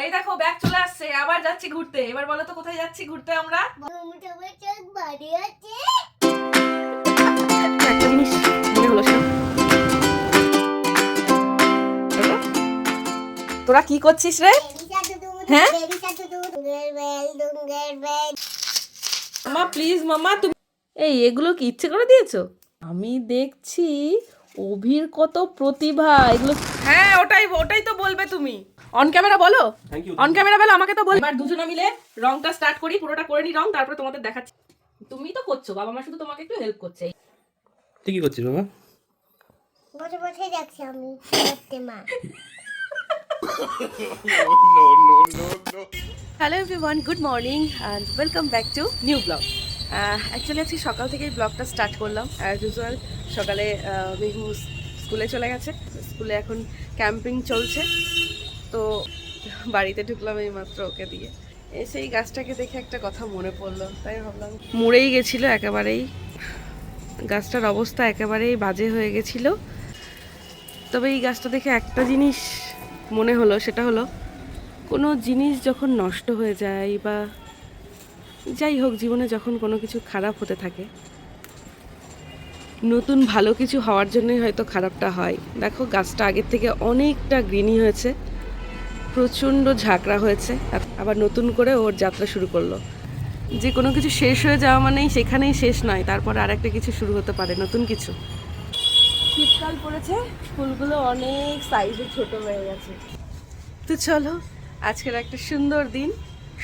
এই দেখো, ব্যাগ চলে আসছে। আবার যাচ্ছি ঘুরতে। এবার বলো তো, কোথায় যাচ্ছি ঘুরতে আমরা? তোরা কি করছিস রে? হ্যাঁ? মামা প্লিজ মামা, তুমি এই, এগুলো কি ইচ্ছে করে দিয়েছ? আমি দেখছি অভির কত প্রতিভা, এগুলো হ্যাঁ ওটাই ওটাই তো বলবে তুমি। অন ক্যামেরা বলো? অন ক্যামেরা বলো আমাকে তো বল এবার দুজনে মিলে রংটা স্টার্ট করি পুরোটা করে নি রং তারপরে তোমাদের দেখাচ্ছি। তুমি তো করছ বাবা মা শুধু তোমাকে একটু হেল্প করছে। তুই কি করছিস বাবা? বসে বসে যাচ্ছি আমি দেখতে মা। Hello everyone good morning and welcome back to new blog actually আজকে সকাল থেকেই ব্লগটা স্টার্ট করলাম। অ্যাজ ইউজুয়াল সকালে আহ, মেহু স্কুলে চলে গেছে। স্কুলে এখন ক্যাম্পিং চলছে। তো বাড়িতে ঢুকলাম এই মাত্র ওকে দিয়ে। এসে এই গাছটাকে দেখে একটা কথা মনে পড়ল, তাই ভাবলাম মরেই গেছিল একেবারেই। গাছটার অবস্থা একেবারেই বাজে হয়ে গেছিল। তবে এই গাছটা দেখে একটা জিনিস মনে হলো, সেটা হলো কোনো জিনিস যখন নষ্ট হয়ে যায় বা যাই হোক, জীবনে যখন কোনো কিছু খারাপ হতে থাকে, নতুন ভালো কিছু হওয়ার জন্যই হয়তো খারাপটা হয়। দেখো, গাছটা আগের থেকে অনেকটা গ্রিনি হয়েছে। প্রচণ্ড ঝাঁকড়া হয়েছে। আবার নতুন করে ওর যাত্রা শুরু করল। যে কোনো কিছু শেষ হয়ে যাওয়া মানেই সেখানেই শেষ নয় তারপর আর একটা কিছু শুরু হতে পারে নতুন কিছু। শীতকাল পড়েছে ফুলগুলো অনেক সাইজে ছোট হয়ে গেছে। তো চলো আজকের একটা সুন্দর দিন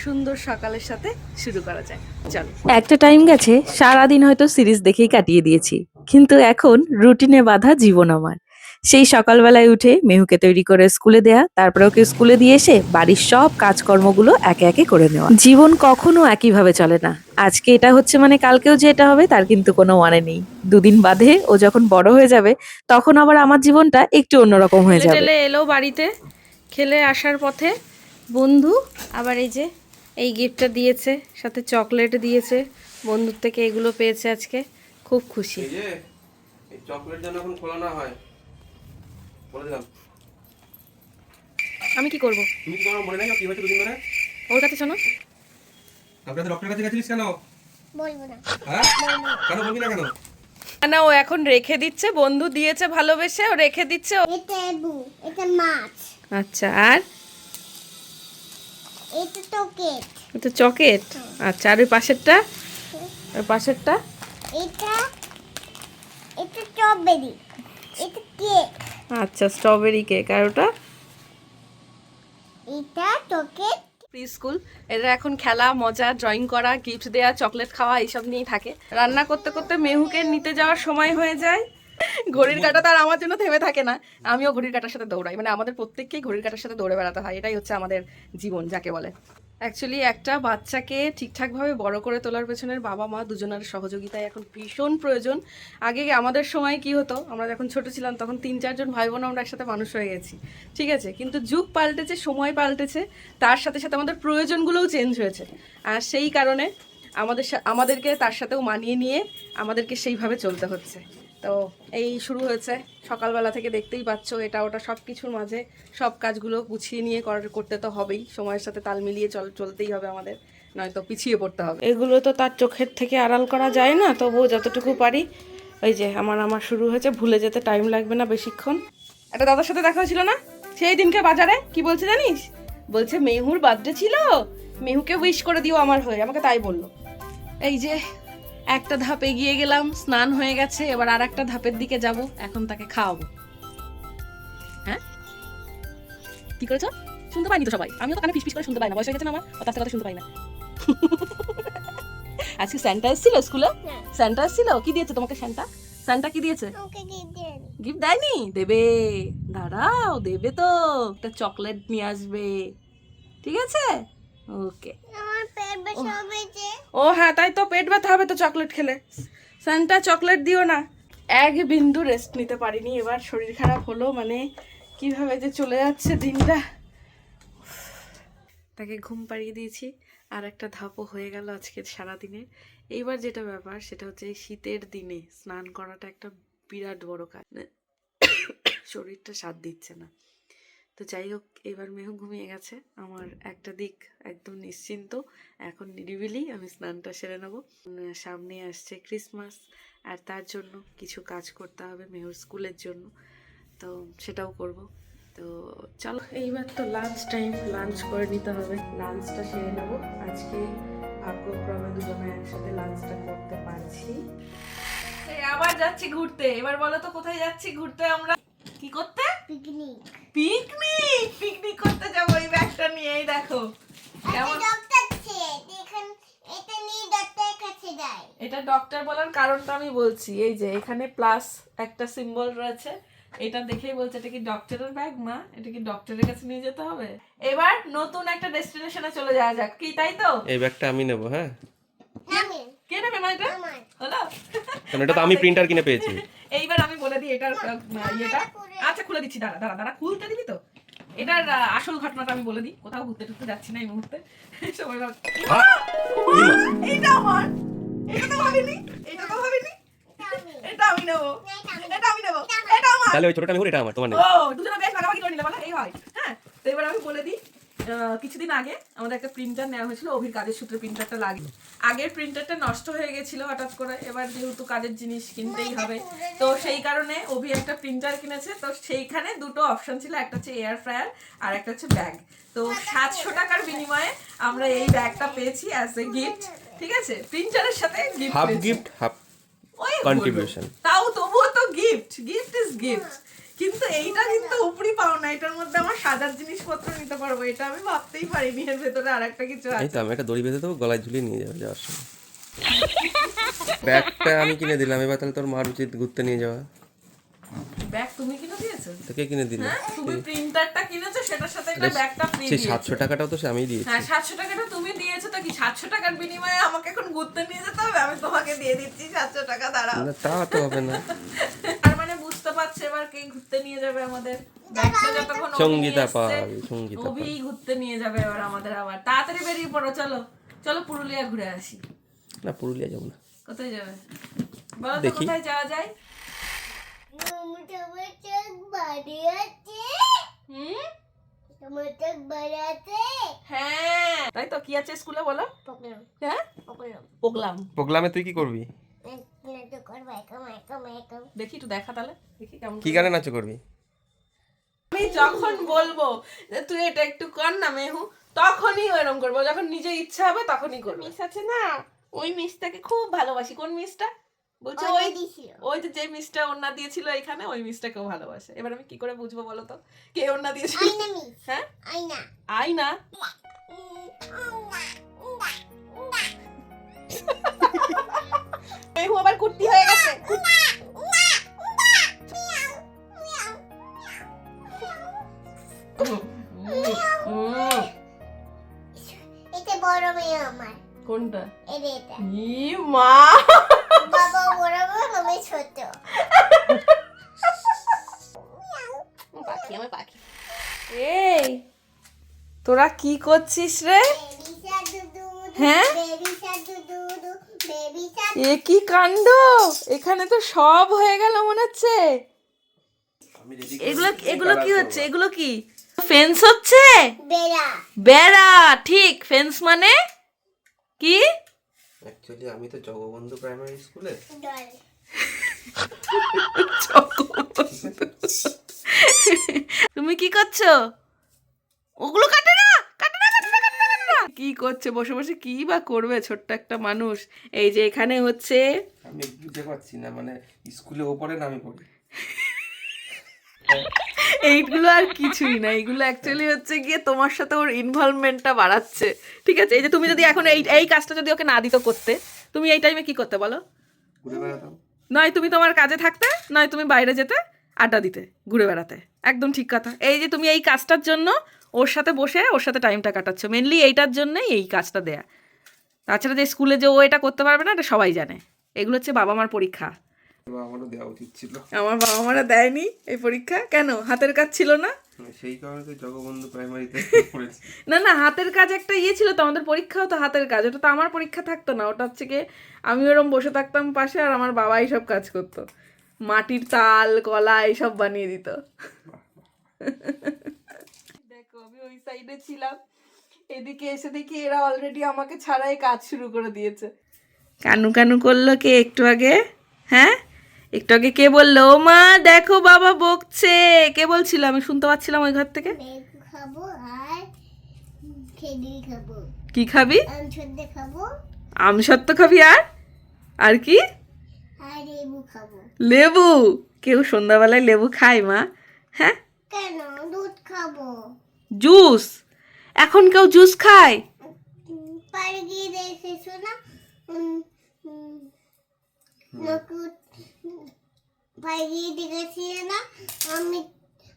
সুন্দর সকালের সাথে শুরু করা যায় চলো। একটা টাইম গেছে সারাদিন হয়তো সিরিজ দেখেই কাটিয়ে দিয়েছি কিন্তু এখন রুটিনে বাঁধা জীবন আমার। সেই সকালবেলায় উঠে মেহুকে তৈরি করে স্কুলে দেয়া তারপরে ওকে স্কুলে দিয়ে এসে বাড়ির সব কাজকর্মগুলো একে একে করে নেওয়া। জীবন কখনো একইভাবে চলে না। আজকে এটা হচ্ছে মানে কালকেও যে এটা হবে তার কিন্তু কোনো মানে নেই। দুদিন বাদে ও যখন বড় হয়ে যাবে তখন আবার আমার জীবনটা একটু অন্যরকম হয়ে যাবে। এলো বাড়িতে খেলে আসার পথে বন্ধু আবার এই যে এই গিফটটা দিয়েছে সাথে চকলেট দিয়েছে বন্ধুর থেকে এগুলো পেয়েছে আজকে খুব খুশি। এই যে এই চকলেট যেন এখন খোলা না হয়। বলে দিলাম। আমি কি করব? তুমি কি তোমার মনে নাই কি হয়েছে দুদিন ধরে? ওর কাছে শোনো। আপনাদের ডক্টরের কাছে গেছিলিস কেন? বলব না। হ্যাঁ? কেন বলবি না কেন? না ও এখন রেখে দিচ্ছে বন্ধু দিয়েছে ভালোবেসে ও রেখে দিচ্ছে ও- এটা এবু এটা মাছ। আচ্ছা আর? এটা টকেট এটা চকেট? আচ্ছা আর ওই পাশেরটা? ওই পাশেরটা? এটা এটা স্ট্রবেরি এটা কেক আচ্ছা স্ট্রবেরি কেক আর ওটা? এটা তোকে প্রি স্কুল এরা এখন খেলা মজা ড্রয়িং করা গিফট দেওয়া চকলেট খাওয়া এইসব নিয়েই থাকে। রান্না করতে করতে মেহুকে নিতে যাওয়ার সময় হয়ে যায়। ঘড়ির কাটা তো আর আমার জন্য থেমে থাকে না। আমিও ঘড়ির কাটার সাথে দৌড়াই। মানে আমাদের প্রত্যেককেই ঘড়ির কাটার সাথে দৌড়ে বেড়াতে হয়। এটাই হচ্ছে আমাদের জীবন যাকে বলে। অ্যাকচুয়ালি একটা বাচ্চাকে ঠিকঠাকভাবে বড় করে তোলার পেছনের বাবা মা দুজনের সহযোগিতায় এখন ভীষণ প্রয়োজন। আগে আমাদের সময় কি হতো? আমরা যখন ছোট ছিলাম তখন তিন চারজন ভাই বোন আমরা একসাথে মানুষ হয়ে গেছি। ঠিক আছে? কিন্তু যুগ পাল্টেছে সময় পাল্টেছে। তার সাথে সাথে আমাদের প্রয়োজনগুলোও চেঞ্জ হয়েছে। আর সেই কারণে আমাদের আমাদেরকে তার সাথেও মানিয়ে নিয়ে আমাদেরকে সেইভাবে চলতে হচ্ছে। তো এই শুরু হয়েছে। সকালবেলা থেকে দেখতেই পাচ্ছ এটা ওটা সব কিছুর মাঝে সব কাজগুলো গুছিয়ে নিয়ে কর- করতে তো হবেই। সময়ের সাথে তাল মিলিয়ে চল চলতেই হবে আমাদের নয়তো পিছিয়ে পড়তে হবে। এগুলো তো তার চোখের থেকে আড়াল করা যায় না তবুও যতটুকু পারি। ওই যে আমার আমার শুরু হয়েছে ভুলে যেতে টাইম লাগবে না বেশিক্ষণ। একটা দাদার সাথে দেখা হয়েছিল না? সেই দিনকে বাজারে? কি বলছে জানিস? বলছে মেহুর বার্থডে ছিল। মেহুকে উইশ করে দিও আমার হয়ে। আমাকে তাই বলল। এই যে একটা ধাপ এগিয়ে গেলাম স্নান হয়ে গেছে এবার আর একটা ধাপের দিকে যাব এখন তাকে খাওয়াবো। হ্যাঁ? কি করেছ? শুনতে পাইনি তো সবাই। আমিও তো কানে ফিস করে শুনতে পাই না বয়স হয়ে গেছে না আমার? আস্তে কথা শুনতে পাই না। আজকে স্যান্টা এসেছিল স্কুলে হ্যাঁ। স্যান্টা এসেছিল? কি দিয়েছে তোমাকে স্যান্টা স্যান্টা কি দিয়েছে? গিফট দেয়নি। দেবে। দাঁড়াও দেবে তো। একটা চকলেট নিয়ে আসবে। ঠিক আছে? ওকে ও হ্যাঁ তাই তো পেট ব্যথা হবে তো চকলেট খেলে। চকলেট দিও না। এক বিন্দু রেস্ট নিতে পারিনি এবার শরীর খারাপ হলো মানে কীভাবে যে চলে যাচ্ছে দিনটা। তাকে ঘুম পাড়িয়ে দিয়েছি আর একটা ধাপও হয়ে গেল আজকে সারাদিনে এইবার যেটা ব্যাপার সেটা হচ্ছে শীতের দিনে স্নান করাটা একটা বিরাট বড় কাজ। শরীরটা সাথ দিচ্ছে না। তো যাই হোক এবার মেহু ঘুমিয়ে গেছে। আমার একটা দিক একদম নিশ্চিন্ত। এখন নিরিবিলি আমি স্নানটা সেরে নেব। সামনে আসছে ক্রিসমাস আর তার জন্য কিছু কাজ করতে হবে মেহুর স্কুলের জন্য। তো সেটাও করব। তো চলো এইবার তো লাঞ্চ টাইম লাঞ্চ করে নিতে হবে। লাঞ্চটা সেরে নেব। আজকে ভাগ্যক্রমে দুজনে একসাথে লাঞ্চটা করতে পারছি। এই আবার যাচ্ছি ঘুরতে। এবার বলো তো কোথায় যাচ্ছি ঘুরতে আমরা? কি করতে? Picnic picnic! পিকনিক করতে যাব এই ব্যাগটা নিয়ে এই দেখো কেমন? এটা নিয়ে ডক্টরের কাছে যায় এটা ডক্টর বলার কারণটা আমি বলছি এই যে এখানে প্লাস একটা সিম্বল রয়েছে এটা দেখেই বলছে এটা কি ডক্টরের ব্যাগ মা? এটা কি ডক্টরের কাছে নিয়ে যেতে হবে? এবার নতুন একটা ডেস্টিনেশনে চলে যাওয়া যাক কি তাই তো? এই ব্যাগটা আমি নেব হ্যাঁ? আমি কে নেবে মা এটা হলো? কারণ এটা তো আমি প্রিন্টার কিনে পেয়েছি। এইবার আমি বলে দিই এটার ইয়েটা। আচ্ছা খুলে দিচ্ছি দাঁড়া দাঁড়া দাঁড়া খুলতে দিবি তো? এটার আসল ঘটনাটা আমি বলে দিই। কোথাও ঘুরতে টুরতে যাচ্ছি না এই মুহূর্তে। সবাই আ! আমার! এটা তো ভাবিনি! এটা তো ভাবিনি! এটা আমি। নেব। এটা আমি। নেব। এটা আমার! তাহলে ওই ছোটটা আমি এটা আমার তোমার নেই। ও দুজনে বেশ ভাগাভাগি করে নিলে বলা এই হয়। হ্যাঁ তো এবার আমি বলে দিই আহ, কিছুদিন আগে আমাদের একটা প্রিন্টার নেওয়া হয়েছিল অভির কাজের সূত্রে প্রিন্টারটা লাগে। আগের প্রিন্টারটা নষ্ট হয়ে গেছিল হঠাৎ করে এবার যেহেতু কাজের জিনিস কিনতেই হবে। তো সেই কারণে অভি একটা প্রিন্টার কিনেছে তো সেইখানে দুটো অপশন ছিল একটা হচ্ছে এয়ার ফ্রায়ার আর একটা হচ্ছে ব্যাগ তো সাতশো টাকার বিনিময়ে আমরা এই ব্যাগটা পেয়েছি অ্যাজ এ গিফট ঠিক আছে? প্রিন্টারের সাথে গিফট হাফ গিফট হাফ ওই তাও তবুও তো গিফট গিফট ইজ গিফট কিন্তু এইটা কিন্তু উপরি পাও না এটার মধ্যে আমার সাজার জিনিসপত্র নিতে পারব এটা আমি ভাবতেই পারিনি এর ভেতরে আর একটা কিছু এই আছে তো আমি একটা দড়ি বেঁধে দেবো গলায় ঝুলিয়ে নিয়ে যাবে যাওয়ার সময়। ব্যাগটা আমি কিনে দিলাম এবার তাহলে তোর মার উচিত ঘুরতে নিয়ে যাওয়া। ব্যাগ তুমি কিনে দিয়েছ? তো কে কিনে দিল? হ্যাঁ তুমি প্রিন্টারটা কিনেছো সেটার সাথে একটা ব্যাগটা ফ্রি সেই সাতশো টাকাটাও তো সে আমি দিয়েছি। হ্যাঁ সাতশো টাকাটা তুমি দিয়েছ তো কি সাতশো টাকার বিনিময়ে আমাকে এখন ঘুরতে নিয়ে যেতে হবে? আমি তোমাকে দিয়ে দিচ্ছি সাতশো টাকা দাঁড়াও। না তা তো হবে না। মানে বুঝতে পারছে এবার কে ঘুরতে নিয়ে যাবে আমাদের। সঙ্গীতা পাল সঙ্গীতা পাল। ঘুরতে নিয়ে যাবে এবার আমাদের আবার। তাড়াতাড়ি বেরিয়ে পড়ো চলো। চলো পুরুলিয়া ঘুরে আসি। না পুরুলিয়া যাব না। কোথায় যাবে? বলো তো কোথায় যাওয়া যায়? হ্যাঁ। তাই তো কি আছে স্কুলে বলো? পকলাম। হ্যাঁ? পোগলাম তুই কি করবি? দেখি একটু দেখা তাহলে দেখি কেমন কি গানে নাচ করবি? আমি যখন বলব যে তুই এটা একটু কর না মেহু তখনই ওইরকম করব। যখন নিজে ইচ্ছা হবে তখনই করব। মিস আছে না? ওই মিসটাকে খুব ভালোবাসি। কোন মিসটা? বলছে ওই ওই যে মিসটা ওন্না দিয়েছিল এখানে ওই মিসটাকেও ভালোবাসে। এবার আমি কি করে বুঝব বলো তো? কে ওন্না দিয়েছিল? হ্যাঁ? আইনা আই না মেহু আবার কুর্তি হয়ে গেছে। এটা বড় মেয়ে আমার। কোনটা? এটা এটা। ই মা। বাবা বড় মেয়ে আমি ছোট। পাখি আমার পাখি। এই তোরা কি করছিস রে? বেবি শাক দুদু হ্যাঁ? এ কি কাণ্ড? এখানে তো সব হয়ে গেল মনে হচ্ছে। এগুলো এগুলো কি হচ্ছে? এগুলো কি? ফেন্স হচ্ছে? বেড়া। বেড়া ঠিক। ফেন্স মানে? কি? অ্যাকচুয়ালি আমি তো জগবন্ধু প্রাইমারি স্কুলে তুমি কি করছ? ওগুলো কাটে না কাটে না কাটে না কাটে না কাটে না কি করছে বসে বসে কি বা করবে ছোট্ট একটা মানুষ? এই যে এখানে হচ্ছে আমি বুঝতে পারছি না মানে স্কুলে ওপরে না আমি পড়ি? এইগুলো আর কিছুই না এইগুলো অ্যাকচুয়ালি হচ্ছে গিয়ে তোমার সাথে ওর ইনভলভমেন্টটা বাড়াচ্ছে। ঠিক আছে? এই যে তুমি যদি এখন এই এই কাজটা যদি ওকে না দিত করতে তুমি এই টাইমে কি করতে বলো? নয় তুমি তোমার কাজে থাকতে নয় তুমি বাইরে যেতে আড্ডা দিতে ঘুরে বেড়াতে। একদম ঠিক কথা। এই যে তুমি এই কাজটার জন্য ওর সাথে বসে ওর সাথে টাইমটা কাটাচ্ছ। মেনলি এইটার জন্যই এই কাজটা দেয়া। তাছাড়া যে স্কুলে যে ও এটা করতে পারবে না এটা সবাই জানে। এগুলো হচ্ছে বাবা মার পরীক্ষা। আমারও দেওয়া উচিত ছিল। আমার বাবা মারা দেয়নি এই পরীক্ষা। কেন? হাতের কাজ ছিল না? মানে সেই কারণে তো জগবন্ধু প্রাইমারিতে পড়েছি। না না হাতের কাজ একটা ইয়ে ছিল তো আমাদের পরীক্ষাও তো হাতের কাজ। ওটা তো আমার পরীক্ষা থাকতো না। ওটা হচ্ছে গিয়ে আমি ওরম বসে থাকতাম পাশে আর আমার বাবা এইসব কাজ করতো। মাটির তাল কলা এইসব বানিয়ে দিত। সাইডে ছিলাম। এদিকে এসে দেখি এরা অলরেডি আমাকে ছাড়াই কাজ শুরু করে দিয়েছে। কানু কানু করল কে একটু আগে? হ্যাঁ? একটু আগে কে বলল? ও মা দেখো বাবা বকছে। কে বলছিল? আমি শুনতে পাচ্ছিলাম ওই ঘর থেকে। খাব আর খেলি খাব। কি খাবি? আম খাব। আম সত্য খাবি আর? আর কি? আর লেবু লেবু? কেউ সন্ধ্যাবেলায় লেবু খায় মা। হ্যাঁ? কেন? দুধ খাব। জুস? এখন কেউ জুস খায়? না? আমি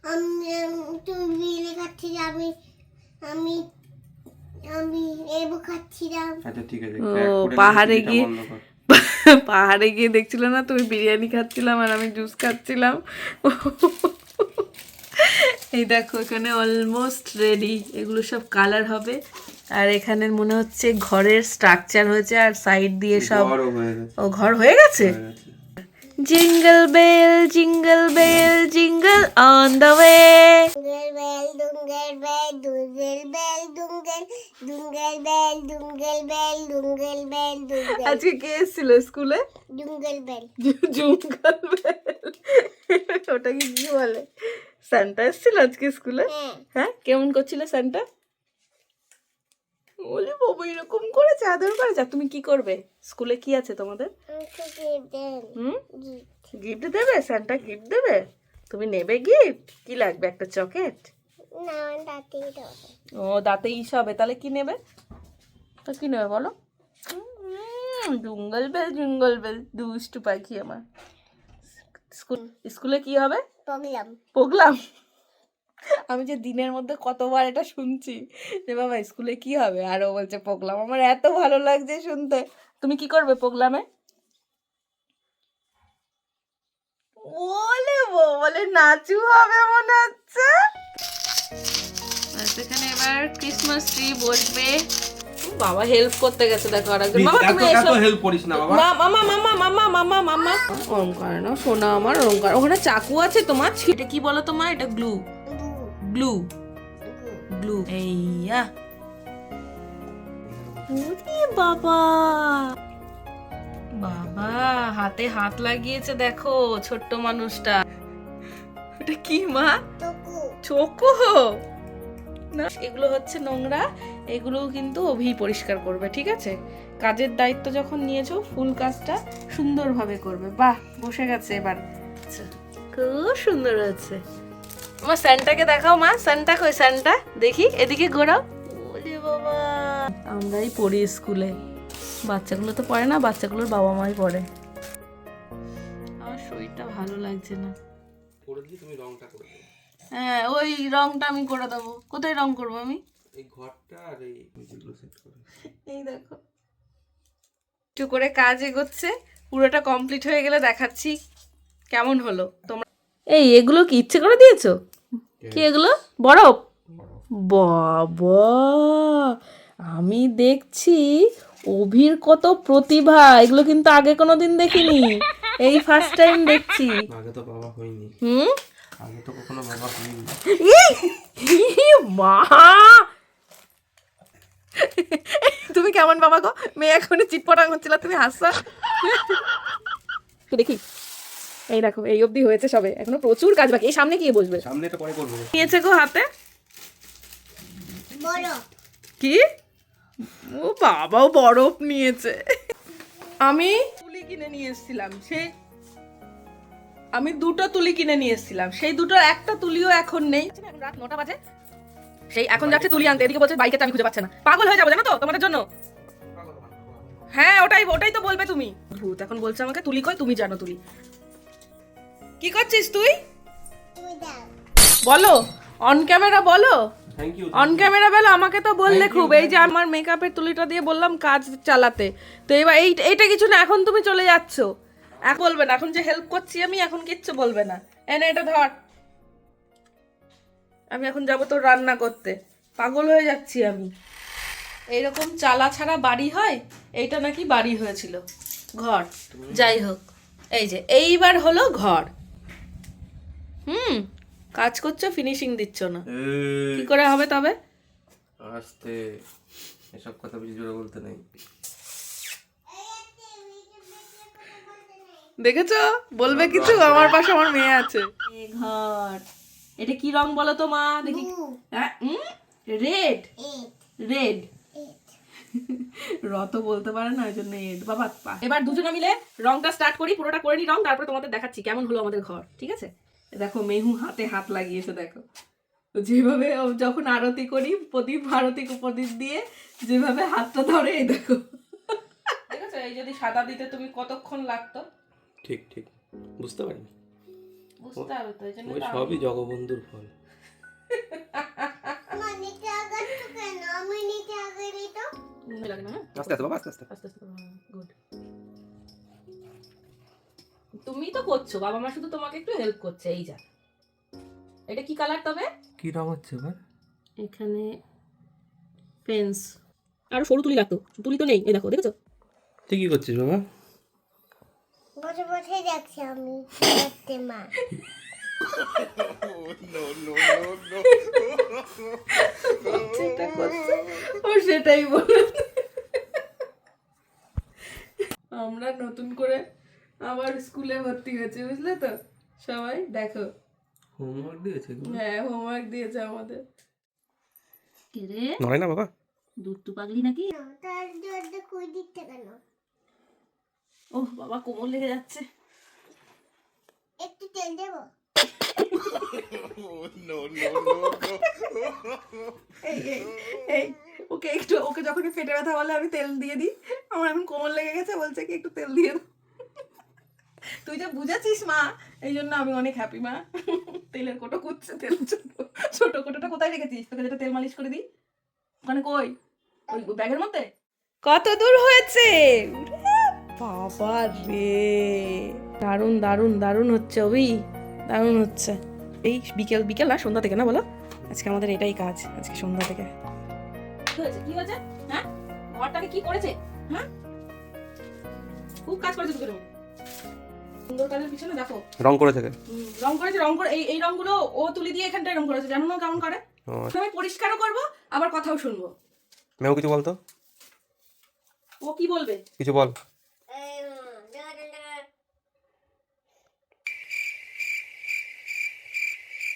আমি তুমি খাচ্ছি আমি আমি আমি খাচ্ছিলাম। আচ্ছা ঠিক আছে। ও, পাহাড়ে গিয়ে- পাহাড়ে গিয়ে দেখছিল না তুমি বিরিয়ানি খাচ্ছিলাম আর আমি জুস খাচ্ছিলাম? এই দেখো এখানে অলমোস্ট রেডি এগুলো সব কালার হবে। আর এখানে মনে হচ্ছে ঘরের স্ট্রাকচার হয়েছে আর সাইড দিয়ে সব ও ঘর হয়ে গেছে? Jingle bell jingle bell jingle on the way আজকে কে এসেছিল স্কুলে? Dungle bell. জুঙ্গল বেল ওটা কি কি বলে? স্যান্টা এসেছিল আজকে স্কুলে হ্যাঁ? কেমন করছিল স্যান্টা বলি বাবু এরকম করে চাদর করে যা তুমি কি করবে? স্কুলে কি আছে তোমাদের? হুম? গিফট দেবে? স্যান্টা গিফট দেবে? তুমি নেবে গিফট কি লাগবে? একটা আমার ও দাঁতে ইস হবে। তাহলে কি নেবে? তা কি নেবে বলো? Jingle bell jingle bell. দুষ্টু পাখি আমার। স্কুল স্কুলে কি হবে? প্রবলেম প্রোগ্রাম আমি যে দিনের মধ্যে কতবার এটা শুনছি যে বাবা স্কুলে কি হবে? আর ও বলছে প্রোগ্রাম আমার এত ভালো লাগছে শুনতে। তুমি কি করবে প্রোগ্রামে বলে বলে নাচু হবে মনে হচ্ছে। সেখানে এবার ক্রিসমাস ট্রি বসবে। বাবা হেল্প করতে গেছে দেখো আর একজন। বাবা তুমি এসো। হেল্প করিস না বাবা। মামা মামা মামা মামা মামা ওরম করে না সোনা আমার ওরম করে ওখানে চাকু আছে তোমার? এটা কি বলো তোমার? এটা গ্লু গ্লু গ্লু এইয়া বাবা। বাবা হাতে হাত লাগিয়েছে দেখো ছোট্ট মানুষটা। এটা কি মা? চোখো না এগুলো হচ্ছে নোংরা। এগুলো কিন্তু অভি পরিষ্কার করবে ঠিক আছে? কাজের দায়িত্ব যখন নিয়েছো ফুল কাজটা সুন্দরভাবে করবে। বাহ বসে গেছে এবার। আচ্ছা, খুব সুন্দর হচ্ছে আমার স্যান্টাকে দেখাও মা স্যান্টা কই স্যান্টা? দেখি এদিকে ঘোরাও। ওরে বাবা। আমরাই পড়ি স্কুলে। বাচ্চাগুলো তো পড়ে না বাচ্চাগুলোর বাবা মাই পড়ে। আমার শরীরটা ভালো লাগছে না। করে তুমি রংটা করে হ্যাঁ ওই রংটা আমি করে দেবো। কোথায় রং করব আমি? এই ঘরটা আর এই যেগুলো সেট করে। এই দেখো। একটু করে কাজ এগোচ্ছে পুরোটা কমপ্লিট হয়ে গেলে দেখাচ্ছি কেমন হলো। তোমরা এই এগুলো কি ইচ্ছে করে দিয়েছ? কি এগুলো? বরফ? বাবা আমি দেখছি অভির কত প্রতিভা এগুলো কিন্তু আগে কোনো দিন দেখিনি। এই ফার্স্ট টাইম দেখছি। আগে তো বাবা হয়নি। হুম? আগে তো কখনো বাবা হয়নি। মা! কেমন বাবা গো? মেয়ে এখনই চিটপটাং হচ্ছিল তুমি হাসছো? দেখি। এই দেখো এই অবধি হয়েছে সবে। এখনও প্রচুর কাজ বাকি। এই সামনে গিয়ে বসবে। সামনে তো পরে করব। নিয়েছে গো হাতে। বড় কি? ও বাবাও বরফ নিয়েছে। আমি তুলি কিনে নিয়ে এসেছিলাম সেই আমি দুটো তুলি কিনে নিয়ে এসেছিলাম। সেই দুটো একটা তুলিও এখন নেই। রাত নটা বাজে। সেই এখন যাচ্ছে তুলি আনতে। এদিকে বলছে বাইকে চাবি খুঁজে পাচ্ছে না। পাগল হয়ে যাব জানো তো? তোমাদের জন্য। হ্যাঁ ওটাই ওটাই তো বলবে তুমি। ভূত এখন বলছে আমাকে তুলি কই? তুমি জানো তুলি। কি করছিস তুই? বলো অন ক্যামেরা বলো? অন ক্যামেরা বেলা আমাকে তো বললে খুব। এই যে আমার মেকআপের তুলিটা দিয়ে বললাম কাজ চালাতে। তো এবার এই এইটা কিছু না এখন তুমি চলে যাচ্ছ। এখন বলবে না এখন যে হেল্প করছি আমি এখন কিচ্ছু বলবে না। এনে এটা ধর। আমি এখন যাব তো রান্না করতে। পাগল হয়ে যাচ্ছি আমি। এইরকম চালা ছাড়া বাড়ি হয়? এইটা নাকি বাড়ি হয়েছিল। ঘর। যাই হোক এই যে এইবার হলো ঘর। হুম কাজ করছ ফিনিশিং দিচ্ছ না। কি করে হবে তবে? আস্তে এসব কথা বেশি জোরে বলতে নেই। দেখেছ? বলবে কিছু? আমার পাশে আমার মেয়ে আছে। ঘর। এটা কি রং বলো তো মা? দেখি। হ্যাঁ রেড রেড Eight. রত বলতে পারে না ওই জন্য এড বাবা পা। এবার দুজনে মিলে রংটা স্টার্ট করি পুরোটা করে নি রং তারপরে তোমাদের দেখাচ্ছি কেমন হলো আমাদের ঘর ঠিক আছে? দেখো মেহু হাতে হাত লাগিয়েছে দেখো। যেভাবে যখন আরতি করি প্রদীপ আরতি প্রদীপ দিয়ে যেভাবে হাতটা ধরে এই দেখো। ঠিক আছে এই যদি সাদা দিতে তুমি কতক্ষণ লাগতো? ঠিক ঠিক। বুঝতে পারিনি। বুঝতে হবে তো এই জন্য সবই জগবন্ধুর ফল। মা, নিচে আগাচ্ছো মনে লাগে না না? আস্তে আস্তে বাবা আস্তে আস্তে। আস্তে আস্তে গুড তুমি তো করছ বাবা মা শুধু তোমাকে একটু হেল্প করছে এই যা। এটা কি কালার তবে? কি রং হচ্ছে এবার? এখানে পেন্স আর সরু তুলি লাগতো তুলি তো নেই এই দেখো দেখেছ? তুই কি করছিস বাবা? বসে বসে যাচ্ছি আমি দেখতে মা যেটা করছে ও সেটাই বলে আমরা নতুন করে আবার স্কুলে ভর্তি হয়েছে বুঝলে তো? সবাই দেখো। হোমওয়ার্ক দিয়েছে হ্যাঁ হোমওয়ার্ক দিয়েছে আমাদের। কে রে? নয় না বাবা? দুধ তু পাগলি নাকি? তার জন্য কই কেন? ও বাবা কোমর লেগে যাচ্ছে। একটু তেল দেবো? এই এই এই ওকে একটু ওকে যখনই পেটে ব্যথা বলে আমি তেল দিয়ে দিই। আমার এখন কোমর লেগে গেছে বলছে কি একটু তেল দিয়ে দাও। তুই যে বুঝেছিস মা? এই জন্য আমি অনেক হ্যাপি মা। তেলের কোটো কুচ্ছে তেল ছোট ছোট কোটোটা কোথায় রেখেছিস? তোকে যেটা তেল মালিশ করে দিই। ওখানে কই? ওই ব্যাগের মধ্যে? কত দূর হয়েছে? বাবা রে। দারুণ দারুণ দারুণ হচ্ছে ওই দারুণ হচ্ছে। এই বিকেল বিকেল না সন্ধ্যা থেকে না বলো? আজকে আমাদের এটাই কাজ আজকে সন্ধ্যা থেকে। কি হয়েছে? কি হয়েছে? হ্যাঁ? ঘরটাকে কি করেছে? হ্যাঁ? খুব কাজ করেছে সুন্দর কাজের পিছনে দেখো। রং করে থাকে। রং করেছে রং করে এই এই রংগুলো ও তুলি দিয়ে এখানটায় রং করেছে। জানো না কেমন করে? আমি পরিষ্কারও করব আবার কথাও শুনব। মেয়েও কিছু বলতো? ও কি বলবে? কিছু বল এই, উম, দাঁড়া, দাঁড়া।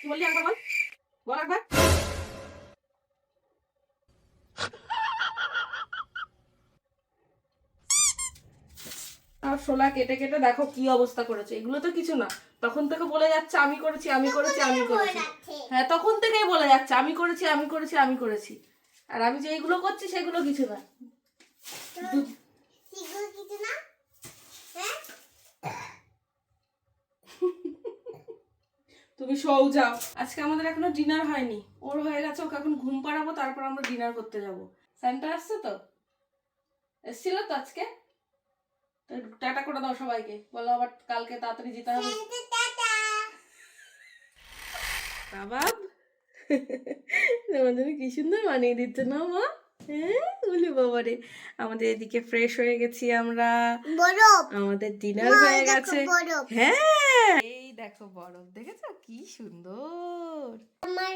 কি বললি একবার বল। বল একবার। আর শোলা কেটে কেটে দেখো কি অবস্থা করেছে। এগুলো তো কিছু না। তখন থেকে বলে যাচ্ছে আমি করেছি আমি করেছি আমি করেছি। হ্যাঁ তখন থেকেই বলে যাচ্ছে আমি করেছি আমি করেছি আমি করেছি। আর আমি যে এইগুলো করছি সেগুলো কিছু না। সিগুলো কিছু না? হ্যাঁ? তুমি শোও যাও। আজকে আমাদের এখনও ডিনার হয়নি। ওর হয়ে গেছে ওকে এখন ঘুম পাড়াবো তারপর আমরা ডিনার করতে যাব। স্যান্টা আসছে তো? এসছিল তো আজকে? টাটা করে দাও সবাইকে। বলো আবার কালকে তাড়াতাড়ি যেতে হবে। কাবাব আমাদের কি সুন্দর বানিয়ে দিচ্ছে না মা? হ্যাঁ বলি বাবারে আমাদের এদিকে ফ্রেশ হয়ে গেছি আমরা। আমাদের ডিনার হয়ে গেছে। হ্যাঁ। দেখো বরফ দেখেছ? কি সুন্দর। আমার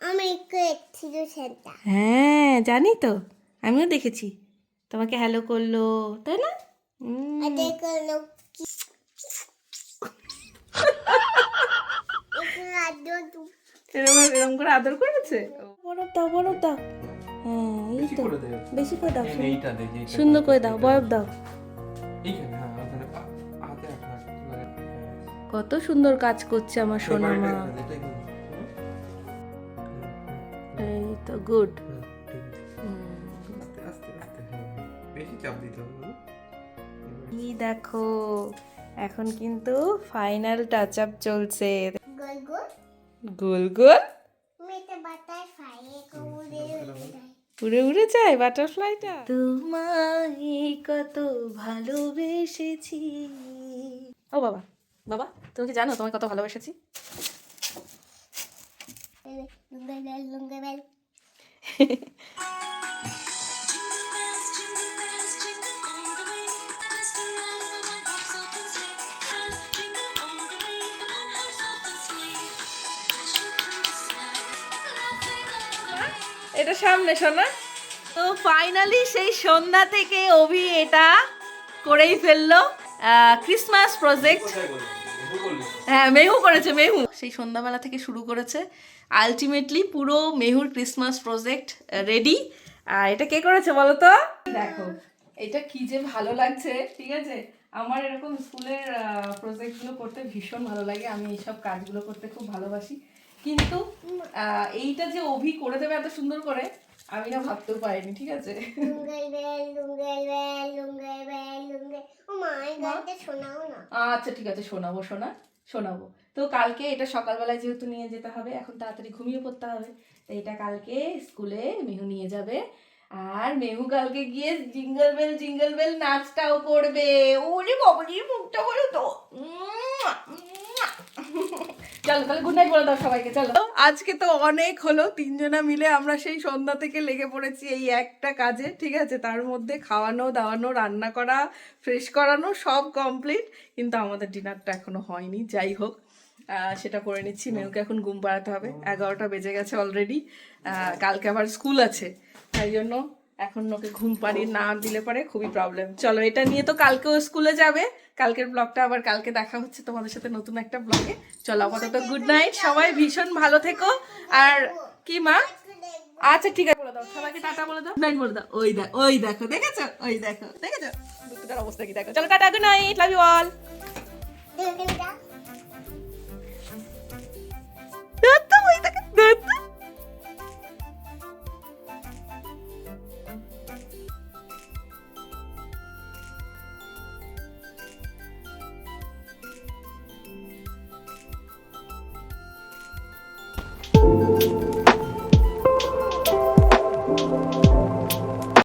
আমি কেছিল সেটা। হ্যাঁ জানি তো আমিও দেখেছি। তোমাকে হ্যালো করল তাই না? দু- এরকম এরকম করে আদর করেছে? বরফ দাও বরফ দাও। হ্যাঁ এই তো বেশি করে দাও সুন্দর- করে দাও বরফ দাও। এইখানে কত সুন্দর কাজ করছে আমার সোনা মা। এই তো গুড হ্যাঁ, বেশি চাপ দিতে হবে না? কি দেখো এখন কিন্তু ফাইনাল টাচ আপ চলছে। গোল গোল। উড়ে উড়ে যায় বাটারফ্লাইটা তোমায় কত ভালোবেসেছি। ও বাবা বাবা। তুমি কি জানো তোমায় কত ভালোবেসেছি? এটা সামনে শোনা তো ফাইনালি সেই সন্ধ্যা থেকে অভি এটা করেই ফেলল ক্রিসমাস প্রজেক্ট হ্যাঁ মেহু করেছে মেহু। সেই সন্ধ্যাবেলা থেকে শুরু করেছে। আলটিমেটলি পুরো মেহুর ক্রিসমাস প্রজেক্ট রেডি আর এটা কে করেছে বলো তো? দেখো এটা কি যে ভালো লাগছে ঠিক আছে? আমার এরকম স্কুলের প্রজেক্টগুলো করতে ভীষণ ভালো লাগে। আমি এইসব কাজগুলো করতে খুব ভালোবাসি। কিন্তু আহ, এইটা যে অভি করে দেবে এত সুন্দর করে আমি না ভাবতেও পারিনি ঠিক আছে? আচ্ছা ঠিক আছে শোনাবো শোনা শোনাবো। তো কালকে এটা সকালবেলায় যেহেতু নিয়ে যেতে হবে এখন তাড়াতাড়ি ঘুমিয়ে পড়তে হবে। তো এটা কালকে স্কুলে মেহু নিয়ে যাবে। আর মেহু কালকে গিয়ে জিঙ্গল বেল জিঙ্গল বেল নাচটাও করবে। ওরে বাবারি মুখটা বলো তো। চলো তাহলে গুড নাইট বলে দাও সবাইকে চলো। আজকে তো অনেক হলো তিনজনা মিলে আমরা সেই সন্ধ্যা থেকে লেগে পড়েছি এই একটা কাজে ঠিক আছে? তার মধ্যে খাওয়ানো দাওয়ানো রান্না করা ফ্রেশ করানো সব কমপ্লিট কিন্তু আমাদের ডিনারটা এখনও হয়নি যাই হোক। সেটা করে নিচ্ছি মেনুকে এখন ঘুম পাড়াতে হবে। এগারোটা বেজে গেছে অলরেডি কালকে আবার স্কুল আছে তাই জন্য এখন ওকে ঘুম পাড়িয়ে না দিলে পরে খুবই প্রবলেম চলো এটা নিয়ে তো কালকেও স্কুলে যাবে। কালকের ব্লগটা আবার কালকে দেখা হচ্ছে তোমাদের সাথে নতুন একটা ব্লগে চলো আপাতত গুড নাইট সবাই ভীষণ ভালো থেকো। আর কি মা? আচ্ছা ঠিক আছে বলে দাও। সবাইকে টাটা বলে দাও। নাইট বলে দাও। ওই দেখো ওই দেখো দেখেছ? ওই দেখো দেখেছ? দুটোটার অবস্থা কি দেখো? চলো tata good night love you all দাদা ওই দেখো দাদা